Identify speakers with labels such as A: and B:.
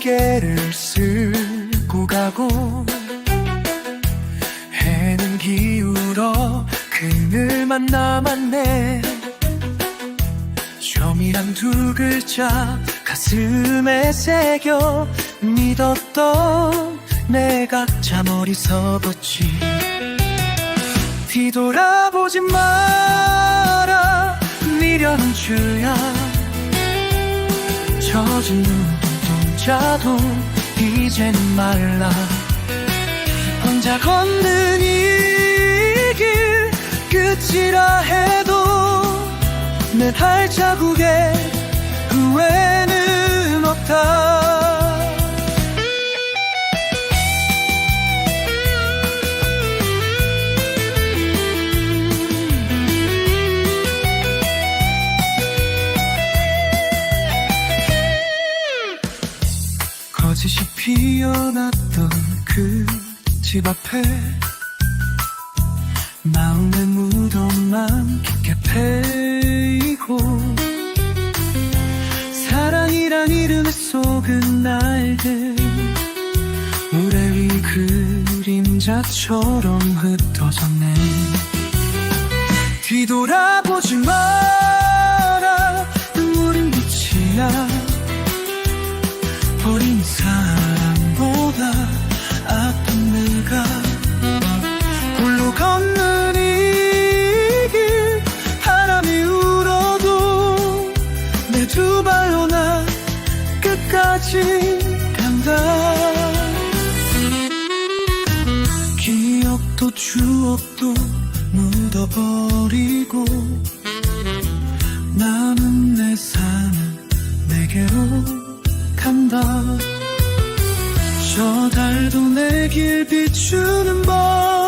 A: 어깨를 쓸고 가고 해는 기울어 그늘만 남았네. 좀이란 두 글자 가슴에 새겨 믿었던 내가 참 어리석었지. 뒤돌아보지 마라 미련은 주야. 젖은 눈 동자도 이젠 말라. 혼자 걷는 이 길 끝이라 해도 내 발자국에 후회는 없다 거짓이 피어났던 그 집 앞에 마음의 무덤만 깊게 패이고 사랑이란 이름에 속은 날들 우레 위 그림자처럼 흩어졌네 뒤돌아 사람보다 아픈 내가 홀로 걷는 이 길 바람이 울어도 내 두 발로 나 끝까지 간다. 기억도 추억도 묻어버리고 남은 내 삶은 내게로 간다 저 달도 내 길 비추는 것